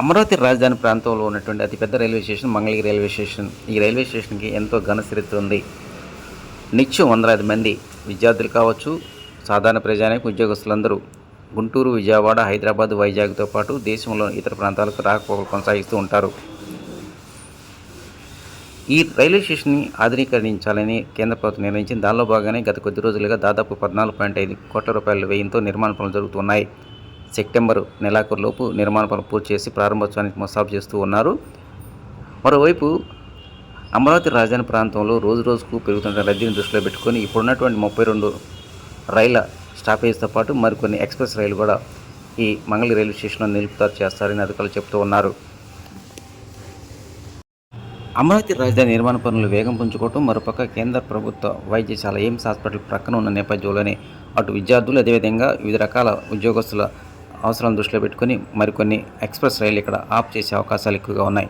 అమరావతి రాజధాని ప్రాంతంలో ఉన్నటువంటి అతిపెద్ద railway station Mangalagiri railway station. ఈ రైల్వే స్టేషన్కి ఎంతో ఘన చరిత్ర ఉంది. నిత్యం వందలాది మంది విద్యార్థులు కావచ్చు సాధారణ ప్రజానికి ఉద్యోగస్తులందరూ గుంటూరు విజయవాడ హైదరాబాద్ వైజాగ్తో పాటు దేశంలో ఇతర ప్రాంతాలకు రాకపోకలు కొనసాగిస్తూ ఉంటారు. ఈ రైల్వే స్టేషన్ని ఆధునీకరించాలని కేంద్ర ప్రభుత్వం నిర్ణయించింది. దానిలో భాగంగానే గత కొద్ది రోజులుగా దాదాపు పద్నాలుగు పాయింట్ ఐదు కోట్ల రూపాయల వ్యయంతో నిర్మాణ పనులు జరుగుతున్నాయి. సెప్టెంబర్ నెలాఖరులోపు నిర్మాణ పనులు పూర్తి చేసి ప్రారంభోత్సవానికి ముస్తాబు చేస్తూ ఉన్నారు. మరోవైపు అమరావతి రాజధాని ప్రాంతంలో రోజు రోజుకు పెరుగుతున్న రద్దీని దృష్టిలో పెట్టుకొని ఇప్పుడున్నటువంటి ముప్పై రెండు రైళ్ళ స్టాపేజ్తో పాటు మరికొన్ని ఎక్స్ప్రెస్ రైలు కూడా ఈ మంగళి రైల్వే స్టేషన్లో నిలుపుతారు చేస్తారని అధికారులు చెబుతూ ఉన్నారు. అమరావతి రాజధాని నిర్మాణ పనులు వేగం పుంజుకోవటం మరోపక్క కేంద్ర ప్రభుత్వ వైద్యశాల ఎయిమ్స్ హాస్పిటల్ ప్రక్కన ఉన్న నేపథ్యంలోనే అటు విద్యార్థులు అదేవిధంగా వివిధ రకాల ఉద్యోగస్తుల అవసరాలను దృష్టిలో పెట్టుకొని మరికొన్ని ఎక్స్ప్రెస్ రైలు ఇక్కడ ఆఫ్ చేసే అవకాశాలు ఎక్కువగా ఉన్నాయి.